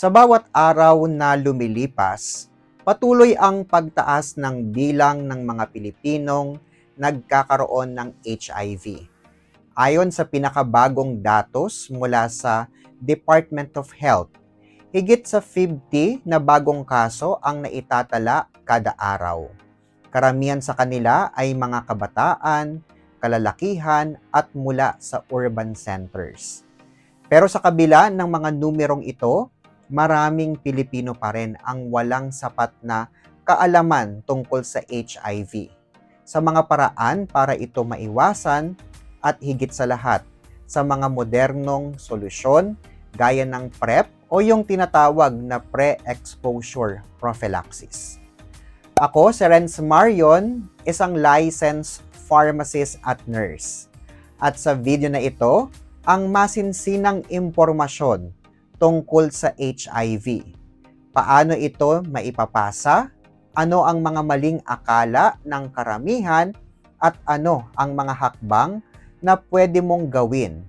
Sa bawat araw na lumilipas, patuloy ang pagtaas ng bilang ng mga Pilipinong nagkakaroon ng HIV. Ayon sa pinakabagong datos mula sa Department of Health, higit sa 50 na bagong kaso ang naitatala kada araw. Karamihan sa kanila ay mga kabataan, kalalakihan at mula sa urban centers. Pero sa kabila ng mga numerong ito, maraming Pilipino pa rin ang walang sapat na kaalaman tungkol sa HIV. Sa mga paraan para ito maiwasan at higit sa lahat, sa mga modernong solusyon gaya ng PrEP o yung tinatawag na pre-exposure prophylaxis. Ako si Renz Marion, isang licensed pharmacist at nurse. At sa video na ito, ang masinsinang impormasyon tungkol sa HIV. Paano ito maipapasa? Ano ang mga maling akala ng karamihan? At ano ang mga hakbang na pwede mong gawin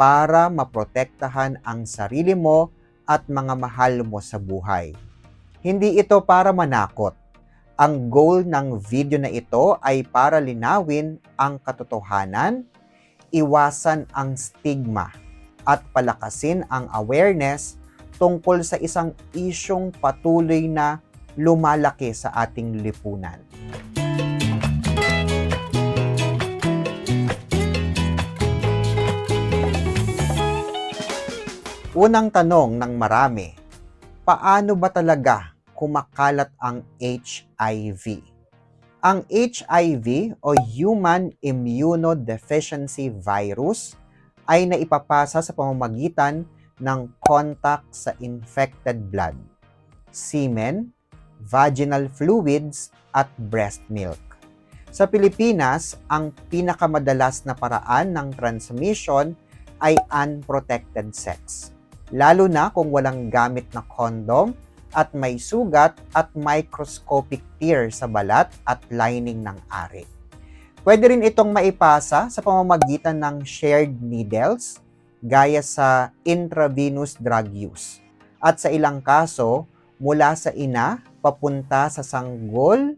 para maprotektahan ang sarili mo at mga mahal mo sa buhay? Hindi ito para manakot. Ang goal ng video na ito ay para linawin ang katotohanan, iwasan ang stigma, at palakasin ang awareness tungkol sa isang isyong patuloy na lumalaki sa ating lipunan. Unang tanong ng marami, paano ba talaga kumakalat ang HIV? Ang HIV o Human Immunodeficiency Virus ay naipapasa sa pamamagitan ng contact sa infected blood, semen, vaginal fluids at breast milk. Sa Pilipinas, ang pinakamadalas na paraan ng transmission ay unprotected sex, lalo na kung walang gamit na condom at may sugat at microscopic tear sa balat at lining ng ari. Pwede rin itong maipasa sa pamamagitan ng shared needles gaya sa intravenous drug use. At sa ilang kaso, mula sa ina papunta sa sanggol,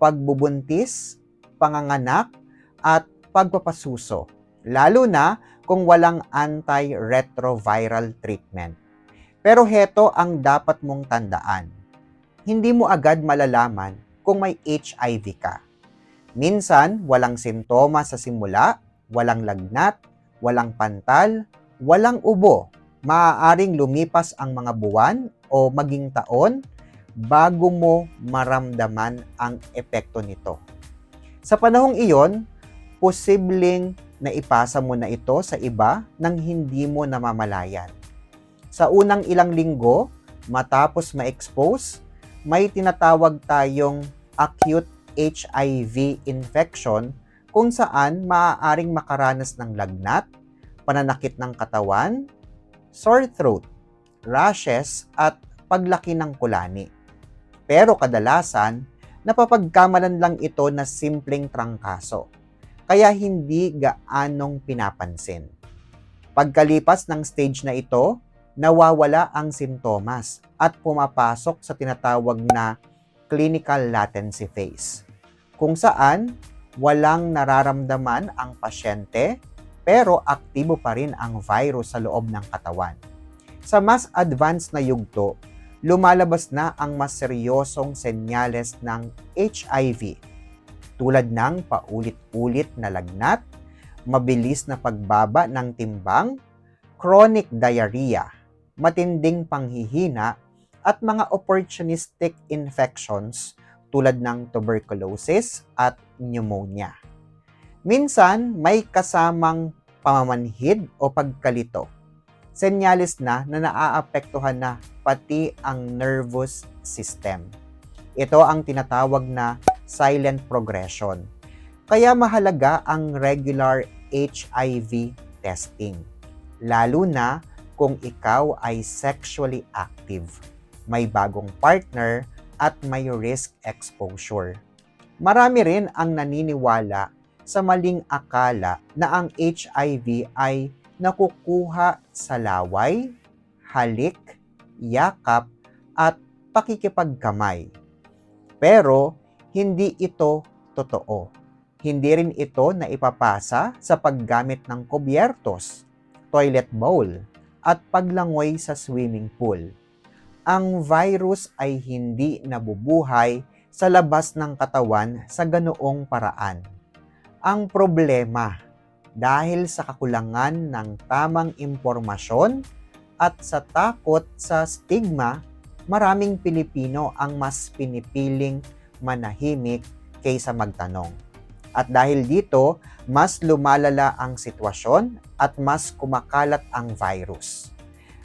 pagbubuntis, panganganak, at pagpapasuso. Lalo na kung walang antiretroviral treatment. Pero heto ang dapat mong tandaan. Hindi mo agad malalaman kung may HIV ka. Minsan, walang sintomas sa simula, walang lagnat, walang pantal, walang ubo. Maaaring lumipas ang mga buwan o maging taon bago mo maramdaman ang epekto nito. Sa panahong iyon, posibleng naipasa mo na ito sa iba nang hindi mo namamalayan. Sa unang ilang linggo, matapos ma-expose, may tinatawag tayong acute HIV infection kung saan maaaring makaranas ng lagnat, pananakit ng katawan, sore throat, rashes at paglaki ng kulani. Pero kadalasan, napapagkamalan lang ito na simpleng trangkaso, kaya hindi gaanong pinapansin. Pagkalipas ng stage na ito, nawawala ang sintomas at pumapasok sa tinatawag na clinical latency phase, kung saan walang nararamdaman ang pasyente pero aktibo pa rin ang virus sa loob ng katawan. Sa mas advanced na yugto, lumalabas na ang mas seryosong senyales ng HIV tulad ng paulit-ulit na lagnat, mabilis na pagbaba ng timbang, chronic diarrhea, matinding panghihina, at mga opportunistic infections tulad ng tuberculosis at pneumonia. Minsan, may kasamang pamamanhid o pagkalito. Senyales na na naaapektuhan na pati ang nervous system. Ito ang tinatawag na silent progression. Kaya mahalaga ang regular HIV testing, lalo na kung ikaw ay sexually active, may bagong partner at may risk exposure. Marami rin ang naniniwala sa maling akala na ang HIV ay nakukuha sa laway, halik, yakap, at pakikipagkamay. Pero hindi ito totoo. Hindi rin ito na ipapasa sa paggamit ng kubyertos, toilet bowl, at paglangoy sa swimming pool. Ang virus ay hindi nabubuhay sa labas ng katawan sa ganoong paraan. Ang problema dahil sa kakulangan ng tamang impormasyon at sa takot sa stigma, maraming Pilipino ang mas pinipiling manahimik kaysa magtanong. At dahil dito, mas lumalala ang sitwasyon at mas kumakalat ang virus.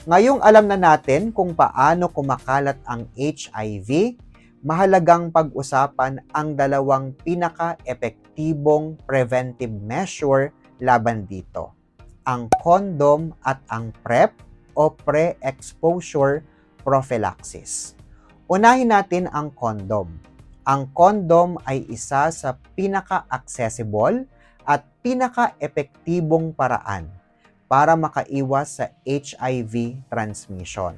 Ngayong alam na natin kung paano kumakalat ang HIV, mahalagang pag-usapan ang dalawang pinaka-epektibong preventive measure laban dito. Ang condom at ang PrEP o pre-exposure prophylaxis. Unahin natin ang condom. Ang condom ay isa sa pinaka-accessible at pinaka-epektibong paraan para makaiwas sa HIV transmission.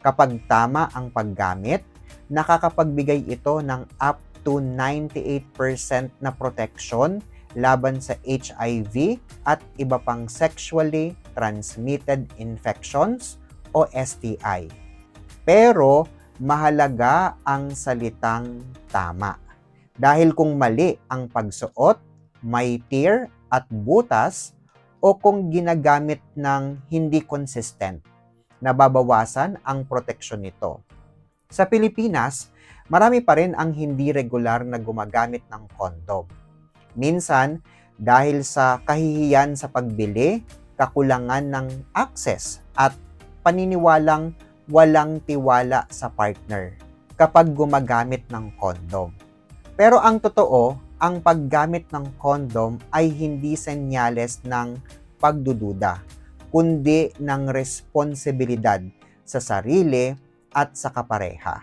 Kapag tama ang paggamit, nakakapagbigay ito ng up to 98% na protection laban sa HIV at iba pang sexually transmitted infections o STI. Pero mahalaga ang salitang tama. Dahil kung mali ang pagsuot, may tear at butas o kung ginagamit ng hindi consistent, nababawasan ang proteksyon nito. Sa Pilipinas, marami pa rin ang hindi regular na gumagamit ng kondom. Minsan, dahil sa kahihiyan sa pagbili, kakulangan ng access at paniniwalang walang tiwala sa partner kapag gumagamit ng kondom. Pero ang totoo, ang paggamit ng kondom ay hindi senyales ng pagdududa, kundi ng responsibilidad sa sarili at sa kapareha.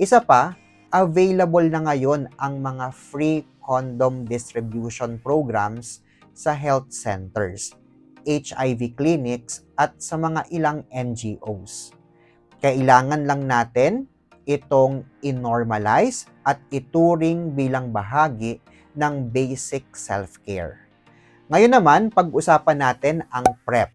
Isa pa, available na ngayon ang mga free condom distribution programs sa health centers, HIV clinics at sa mga ilang NGOs. Kailangan lang natin itong inormalize at ituring bilang bahagi ng basic self-care. Ngayon naman, pag-usapan natin ang PrEP,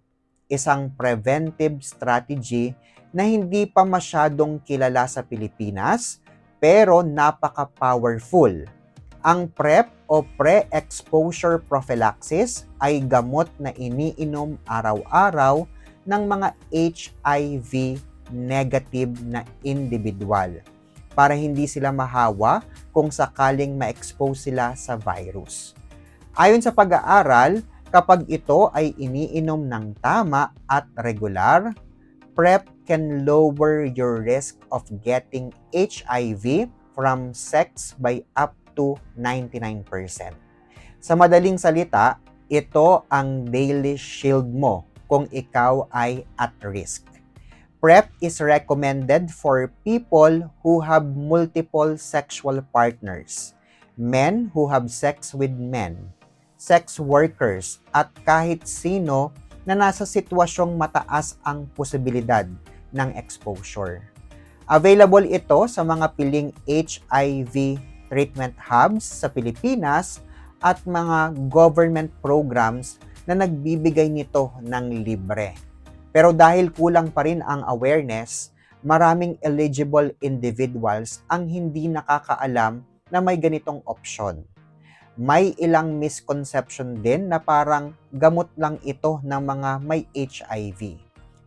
isang preventive strategy na hindi pa masyadong kilala sa Pilipinas pero napaka-powerful. Ang PrEP o Pre-Exposure Prophylaxis ay gamot na iniinom araw-araw ng mga HIV negative na individual para hindi sila mahawa kung sakaling ma-expose sila sa virus. Ayon sa pag-aaral, kapag ito ay iniinom ng tama at regular, PrEP can lower your risk of getting HIV from sex by up to 99%. Sa madaling salita, ito ang daily shield mo kung ikaw ay at risk. PrEP is recommended for people who have multiple sexual partners, men who have sex with men, sex workers, at kahit sino na nasa sitwasyong mataas ang posibilidad ng exposure. Available ito sa mga piling HIV treatment hubs sa Pilipinas at mga government programs na nagbibigay nito ng libre. Pero dahil kulang pa rin ang awareness, maraming eligible individuals ang hindi nakakaalam na may ganitong option. May ilang misconception din na parang gamot lang ito ng mga may HIV.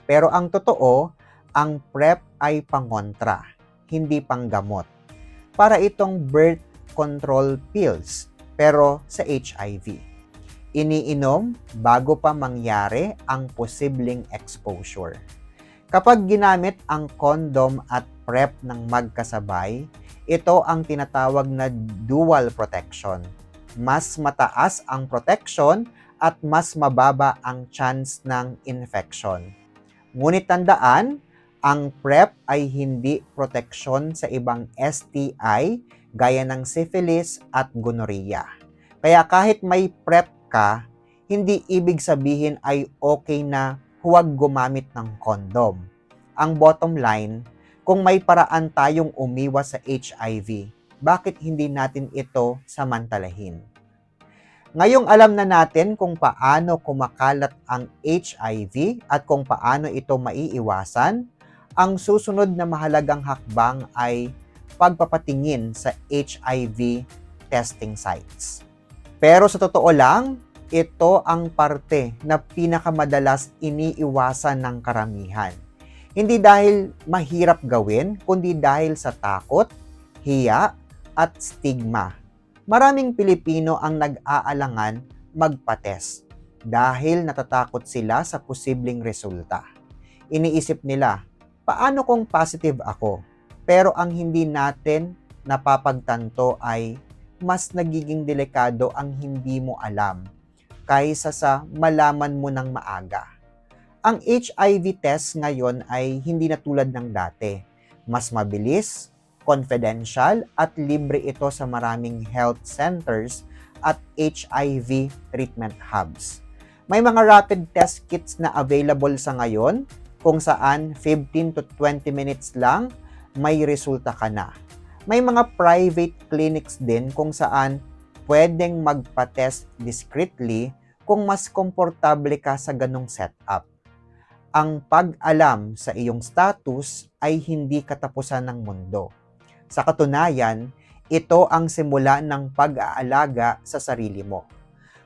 Pero ang totoo, ang PrEP ay pangontra, hindi panggamot. Para itong birth control pills, pero sa HIV iniinom bago pa mangyari ang posibleng exposure. Kapag ginamit ang condom at PrEP ng magkasabay, ito ang tinatawag na dual protection. Mas mataas ang protection at mas mababa ang chance ng infection. Ngunit tandaan, ang PrEP ay hindi proteksyon sa ibang STI gaya ng syphilis at gonorrhea. Kaya kahit may PrEP ka, hindi ibig sabihin ay okay na huwag gumamit ng kondom. ang bottom line, kung may paraan tayong umiwas sa HIV, bakit hindi natin ito samantalahin? Ngayong alam na natin kung paano kumakalat ang HIV at kung paano ito maiiwasan, ang susunod na mahalagang hakbang ay pagpapatingin sa HIV testing sites. Pero sa totoo lang, ito ang parte na pinakamadalas iniiwasan ng karamihan. Hindi dahil mahirap gawin, kundi dahil sa takot, hiya, at stigma. Maraming Pilipino ang nag-aalangan magpates dahil natatakot sila sa posibleng resulta. Iniisip nila, paano kung positive ako? Pero ang hindi natin napapagtanto ay mas nagiging delikado ang hindi mo alam kaysa sa malaman mo ng maaga. Ang HIV test ngayon ay hindi na tulad ng dati. Mas mabilis, confidential at libre ito sa maraming health centers at HIV treatment hubs. May mga rapid test kits na available sa ngayon kung saan 15 to 20 minutes lang may resulta ka na. May mga private clinics din kung saan pwedeng magpa-test discreetly kung mas komportable ka sa ganong setup. Ang pag-alam sa iyong status ay hindi katapusan ng mundo. Sa katunayan, ito ang simula ng pag-aalaga sa sarili mo.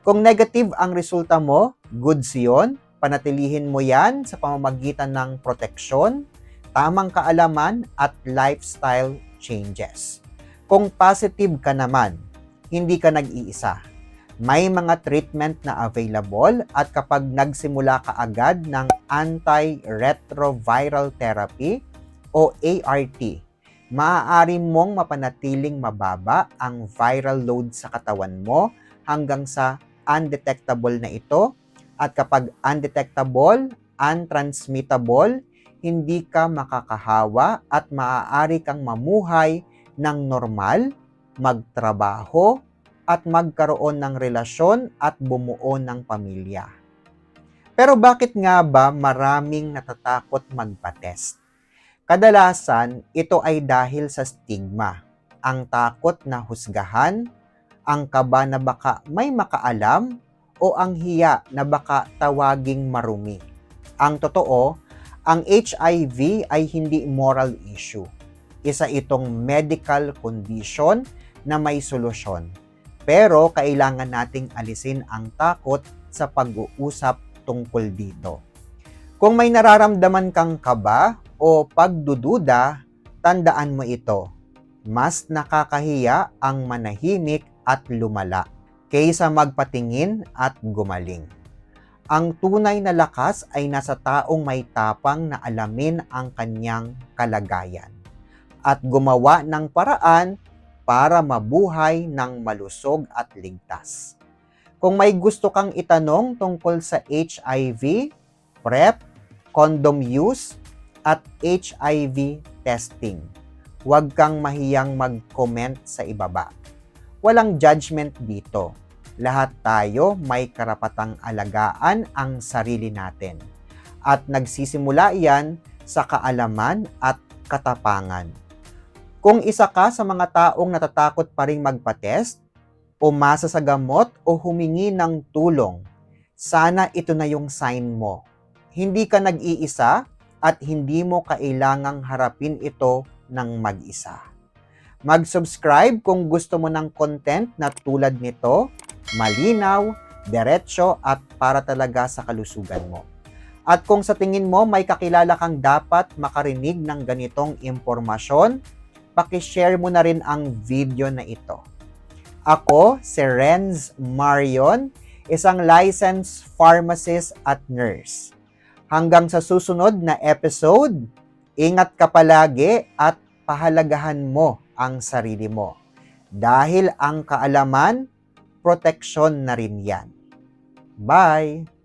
Kung negative ang resulta mo, goods yun, panatilihin mo yan sa pamamagitan ng proteksyon, tamang kaalaman at lifestyle changes. Kung positive ka naman, hindi ka nag-iisa. May mga treatment na available at kapag nagsimula ka agad ng antiretroviral therapy o ART, maaari mong mapanatiling mababa ang viral load sa katawan mo hanggang sa undetectable na ito at kapag undetectable, untransmittable, hindi ka makakahawa at maaari kang mamuhay ng normal, magtrabaho, at magkaroon ng relasyon at bumuo ng pamilya. Pero bakit nga ba maraming natatakot magpa-test? Kadalasan, ito ay dahil sa stigma, ang takot na husgahan, ang kaba na baka may makaalam, o ang hiya na baka tawaging marumi. Ang totoo, ang HIV ay hindi moral issue. Isa itong medical condition na may solusyon pero kailangan nating alisin ang takot sa pag-uusap tungkol dito. Kung may nararamdaman kang kaba o pagdududa, tandaan mo ito. Mas nakakahiya ang manahimik at lumala kaysa magpatingin at gumaling. Ang tunay na lakas ay nasa taong may tapang na alamin ang kanyang kalagayan at gumawa ng paraan para mabuhay ng malusog at ligtas. Kung may gusto kang itanong tungkol sa HIV, PrEP, condom use, at HIV testing, huwag kang mahiyang mag-comment sa ibaba. Walang judgment dito. Lahat tayo may karapatang alagaan ang sarili natin. At nagsisimula yan sa kaalaman at katapangan kung isa ka sa mga taong natatakot pa ring magpa-test, umasa sa gamot o humingi ng tulong, sana ito na yung sign mo. Hindi ka nag-iisa at hindi mo kailangang harapin ito ng mag-isa. Mag-subscribe kung gusto mo ng content na tulad nito, malinaw, diretsyo at para talaga sa kalusugan mo. At kung sa tingin mo may kakilala kang dapat makarinig ng ganitong impormasyon, pakishare mo na rin ang video na ito. Ako, si Renz Marion, isang licensed pharmacist at nurse. Hanggang sa susunod na episode, ingat ka palagi at pahalagahan mo ang sarili mo. Dahil ang kaalaman, proteksyon na rin yan. Bye!